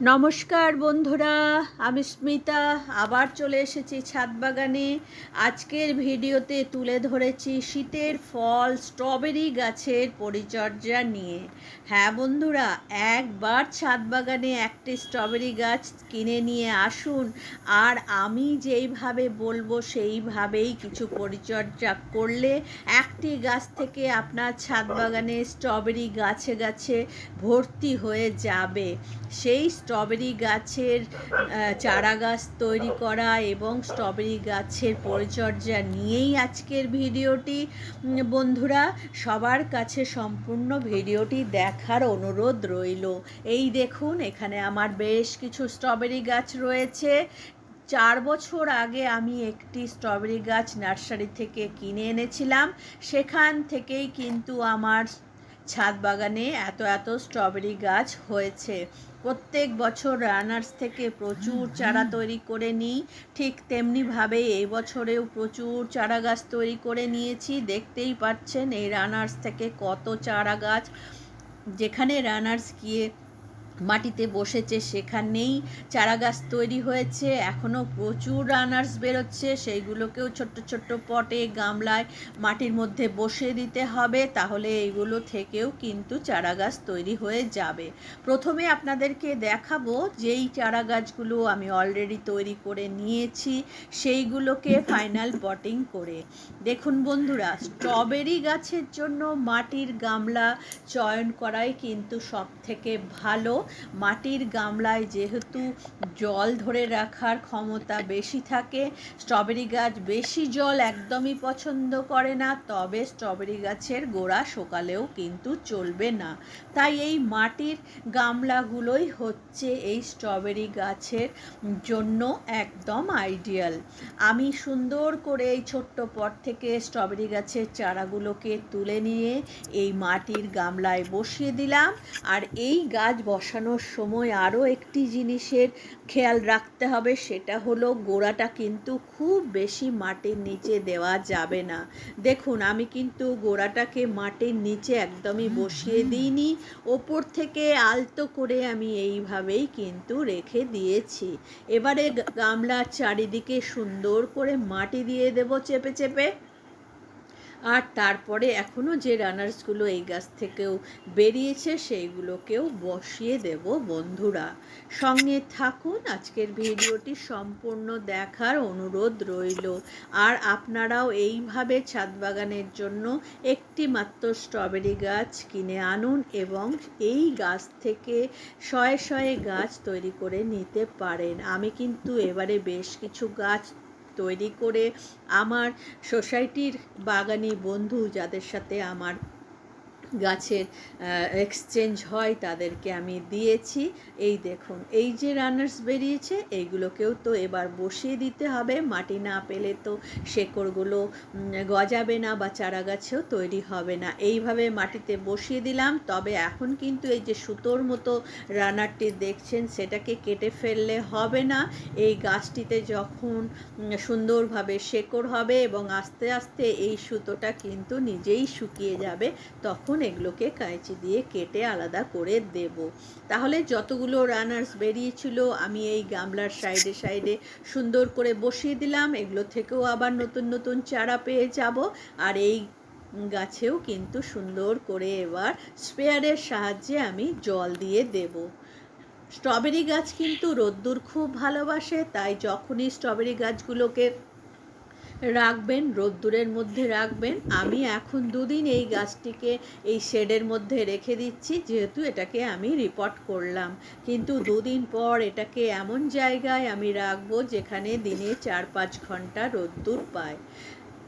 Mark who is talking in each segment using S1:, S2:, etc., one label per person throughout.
S1: নমস্কার বন্ধুরা, আমি স্মিতা, আবার চলে এসেছি ছাদ বাগানে আজকের ভিডিওতে তুলে ধরেছি শীতের ফল, স্ট্রবেরি গাছের পরিচর্যা নিয়ে। হ্যাঁ বন্ধুরা, একবার ছাদ বাগানে একটি স্ট্রবেরি গাছ কিনে নিয়ে আসুন, আর আমি যেইভাবে বলব সেইভাবেই কিছু পরিচর্যা করলে একটি গাছ থেকে আপনার ছাদ বাগানে স্ট্রবেরি গাছে গাছে ভর্তি হয়ে যাবে। সেই স্ট্রবেরি গাছের চারা গাছ তৈরি করা এবং স্ট্রবেরি গাছের পরিচর্যা নিয়েই আজকের ভিডিওটি। বন্ধুরা, সবার কাছে সম্পূর্ণ ভিডিওটি দেখার অনুরোধ রইল। এই দেখুন, এখানে আমার বেশ কিছু স্ট্রবেরি গাছ রয়েছে। চার বছর আগে আমি একটি স্ট্রবেরি গাছ নার্সারি থেকে কিনে এনেছিলাম। সেখান থেকেই কিন্তু আমার ছাদ বাগানে এত এত স্ট্রবেরি গাছ হয়েছে। প্রত্যেক বছর রানার্স থেকে প্রচুর চারা তৈরি করে নিই। ঠিক তেমনিভাবে এই বছরেও প্রচুর চারা গাছ তৈরি করে নিয়েছি। দেখতেই পাচ্ছেন এই রানার্স থেকে কত চারা গাছ। যেখানে রানার্স গিয়ে মাটিতে বসেছে সেখানেই চারা গাছ তৈরি হয়েছে। এখনও প্রচুর রানার্স বেরোচ্ছে। সেইগুলোকেও ছোট্ট ছোট্ট পটে, গামলায় মাটির মধ্যে বসিয়ে দিতে হবে। তাহলে এইগুলো থেকেও কিন্তু চারা গাছ তৈরি হয়ে যাবে। প্রথমে আপনাদেরকে দেখাবো যেই চারা গাছগুলো আমি অলরেডি তৈরি করে নিয়েছি। সেইগুলোকে ফাইনাল পটিং করে। দেখুন বন্ধুরা স্ট্রবেরি গাছের জন্য মাটির গামলা চয়ন করাই কিন্তু সব থেকে ভালো। মাটির গামলায় যেহেতু জল ধরে রাখার ক্ষমতা বেশি থাকে, স্ট্রবেরি গাছ বেশি জল একদমই পছন্দ করে না, তবে স্ট্রবেরি গাছের গোড়া সকালেও কিন্তু চলবে না। তাই এই মাটির গামলাগুলোই হচ্ছে এই স্ট্রবেরি গাছের জন্য একদম আইডিয়াল। আমি সুন্দর করে এই ছোট্ট পট থেকে স্ট্রবেরি গাছের চারাগুলোকে তুলে নিয়ে এই মাটির গামলায় বসিয়ে দিলাম, আর এই গাছ বসানোর সময় আরও একটি জিনিসের খেয়াল রাখতে হবে সেটা হলো গোড়াটা কিন্তু খুব বেশি মাটির নিচে দেওয়া যাবে না। দেখুন আমি কিন্তু গোড়াটাকে মাটির নিচে একদমই বসিয়ে দিইনি ওপর থেকে আলতো করে আমি এইভাবেই কিন্তু রেখে দিয়েছি। এবারে গামলার চারিদিকে সুন্দর করে মাটি দিয়ে দেবো চেপে চেপে। আর তারপরে এখনও যে রানার্সগুলো এই গাছ থেকেও বেরিয়েছে, সেইগুলোকেও বসিয়ে দেব বন্ধুরা। সঙ্গে থাকুন, আজকের ভিডিওটি সম্পূর্ণ দেখার অনুরোধ রইল। আর আপনারাও এইভাবে ছাদ বাগানের জন্য একটি মাত্র স্ট্রবেরি গাছ কিনে আনুন এবং এই গাছ থেকে শয়ে শয়ে গাছ তৈরি করে নিতে পারেন। আমি কিন্তু এবারে বেশ কিছু গাছ তৈরি করে আমার সোসাইটির বাগানি বন্ধু যাদের সাথে আমার গাছের এক্সচেঞ্জ হয়, তাদেরকে আমি দিয়েছি। এই দেখুন, এই যে রানার্স বেরিয়েছে, এইগুলোকেও তো এবার বসিয়ে দিতে হবে। মাটি না পেলে তো শেকড়গুলো গজাবে না বা চারা গাছেও তৈরি হবে না। এইভাবে মাটিতে বসিয়ে দিলাম। তবে এখন কিন্তু এই যে সুতোর মতো রানারটি দেখছেন, সেটাকে কেটে ফেললে হবে না। এই গাছটিতে যখন সুন্দরভাবে শেকড় হবে এবং আস্তে আস্তে এই সুতোটা কিন্তু নিজেই শুকিয়ে যাবে, তখন এগুলোকে কাঁচি দিয়ে কেটে আলাদা করে দেব। তাহলে যতগুলো রানার্স বেরিয়েছিল, আমি এই গামলার সাইডে সাইডে সুন্দর করে বসিয়ে দিলাম। এগুলো থেকেও আবার নতুন নতুন চারা পেয়ে যাব। আর এই গাছেও কিন্তু সুন্দর করে এবার স্পেয়ারের সাহায্যে আমি জল দিয়ে দেব। স্ট্রবেরি গাছ কিন্তু রোদ্দুর খুব ভালোবাসে, তাই যখনই স্ট্রবেরি গাছগুলোকে রাখবেন, রোদ্দুরের মধ্যে রাখবেন। আমি এখন দুদিন এই গাছটিকে এই শেডের মধ্যে রেখে দিচ্ছি, যেহেতু এটাকে আমি রিপোর্ট করলাম। কিন্তু দুদিন পর এটাকে এমন জায়গায় আমি রাখব যেখানে দিনে চার পাঁচ ঘণ্টা রোদ্দুর পায়।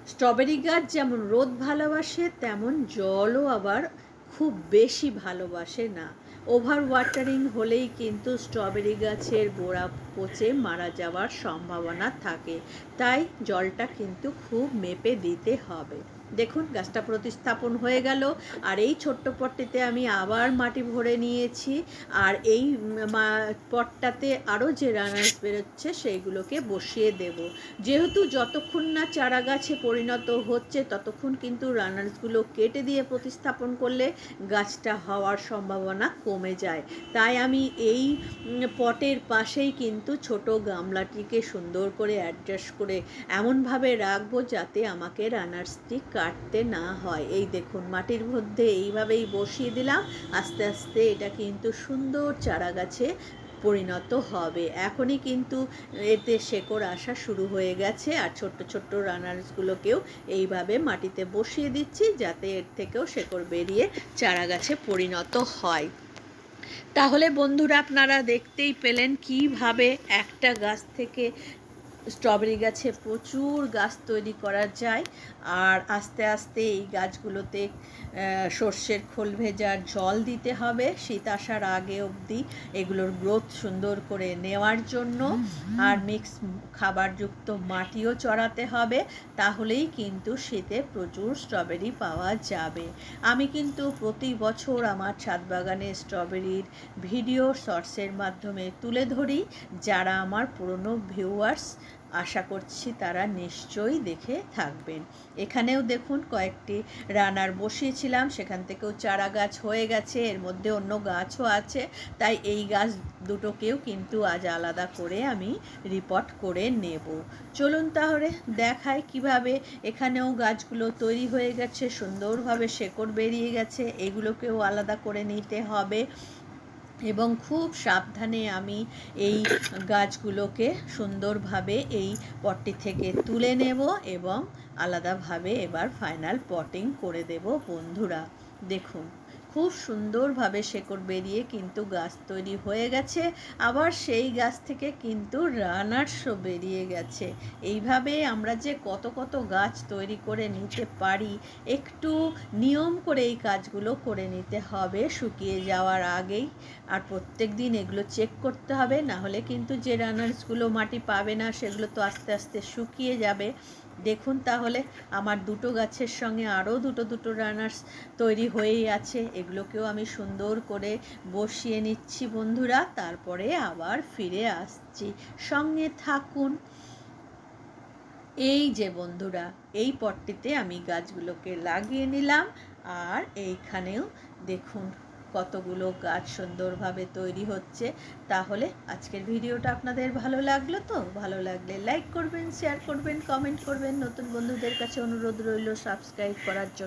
S1: স্ট্রবেরি গাছ যেমন রোদ ভালোবাসে, তেমন জলও আবার খুব বেশি ভালোবাসে না। ওভার ওয়াটারিং হলেই কিন্তু স্ট্রবেরি গাছের গোড়া পচে মারা যাওয়ার সম্ভাবনা থাকে। তাই জলটা কিন্তু খুব মেপে দিতে হবে। দেখুন, গাছটা প্রতিস্থাপন হয়ে গেল। আর এই ছোট্ট পটটিতে আমি আবার মাটি ভরে নিয়েছি। আর এই পটটাতে আরও যে রানার্স বেরোচ্ছে, সেইগুলোকে বসিয়ে দেব। যেহেতু যতক্ষণ না চারা গাছে পরিণত হচ্ছে, ততক্ষণ কিন্তু রানার্সগুলো কেটে দিয়ে প্রতিস্থাপন করলে গাছটা হওয়ার সম্ভাবনা কমে যায়। তাই আমি এই পটের পাশেই কিন্তু ছোট গামলাটিকে সুন্দর করে অ্যাডজাস্ট করে এমনভাবে রাখব যাতে আমাকে রানার্সটি কাটতে না হয়। এই দেখুন, মাটির মধ্যে এইভাবেই বসিয়ে দিলাম। আস্তে আস্তে এটা কিন্তু সুন্দর চারা গাছে পরিণত হবে। এখনই কিন্তু এতে শেকড় আসা শুরু হয়ে গেছে আর ছোট্ট ছোট্ট রানার্সগুলোকেও এইভাবে মাটিতে বসিয়ে দিচ্ছি যাতে এর থেকেও শেকড় বেরিয়ে চারা গাছে পরিণত হয়। তাহলে বন্ধুরা, আপনারা দেখতেই পেলেন কীভাবে একটা গাছ থেকে স্ট্রবেরি গাছে প্রচুর গাছ তৈরি করা যায়। আর আস্তে আস্তে এই গাছগুলোতে সর্ষের খোল ভেজার জল দিতে হবে। শীত আসার আগে অবধি এগুলোর গ্রোথ সুন্দর করে নেওয়ার জন্য। আর মিক্স খাবারযুক্ত মাটিও চড়াতে হবে। তাহলেই কিন্তু শীতে প্রচুর স্ট্রবেরি পাওয়া যাবে। আমি কিন্তু প্রতি বছর আমার ছাদ বাগানে স্ট্রবেরির ভিডিও শর্টসের মাধ্যমে তুলে ধরি। যারা আমার পুরনো ভিউয়ার্স আশা করছি তারা নিশ্চয়ই দেখে থাকবেন। এখানেও দেখুন, কয়েকটি রানার বসিয়েছিলাম, সেখান থেকেও চারা গাছ হয়ে গেছে, এর মধ্যে অন্য গাছও আছে, তাই এই গাছ দুটোকেও কিন্তু আজ আলাদা করে আমি রিপোর্ট করে নেব। চলুন তাহলে দেখায় কীভাবে এখানেও গাছগুলো তৈরি হয়ে গেছে, সুন্দরভাবে শেকড় বেরিয়ে গেছে, এগুলোকেও আলাদা করে নিতে হবে। এবং খুব সাবধানে আমি এই গাছগুলোকে সুন্দরভাবে এই পটটি থেকে তুলে নেব এবং আলাদাভাবে এবার ফাইনাল পটিং করে দেব বন্ধুরা। দেখুন। খুব সুন্দরভাবে শেকড় বেরিয়ে কিন্তু গাছ তৈরি হয়ে গেছে। আবার সেই গাছ থেকে কিন্তু রানার্সও বেরিয়ে গেছে। এইভাবে আমরা যে কত কত গাছ তৈরি করে নিতে পারি, একটু নিয়ম করে এই কাজগুলো করে নিতে হবে শুকিয়ে যাওয়ার আগেই। আর প্রত্যেক দিন এগুলো চেক করতে হবে, না হলে কিন্তু যে রানার্সগুলো মাটি পাবে না, সেগুলো তো আস্তে আস্তে শুকিয়ে যাবে। দেখুন তাহলে, আমার দুটো গাছের সঙ্গে আরও দুটো দুটো রানার্স তৈরি হয়েই আছে। এগুলোকেও আমি সুন্দর করে বসিয়ে নিচ্ছি বন্ধুরা, তারপরে আবার ফিরে আসছি। সঙ্গে থাকুন। এই যে বন্ধুরা, এই পটটিতে আমি গাছগুলোকে লাগিয়ে নিলাম, আর এইখানেও দেখুন কতগুলো গাছ সুন্দরভাবে তৈরি হচ্ছে, তাহলে আজকের ভিডিওটা আপনাদের ভালো লাগল তো? ভালো লাগলে লাইক করবেন শেয়ার করবেন কমেন্ট করবেন। নতুন বন্ধুদের কাছে অনুরোধ রইল সাবস্ক্রাইব করার জন্য।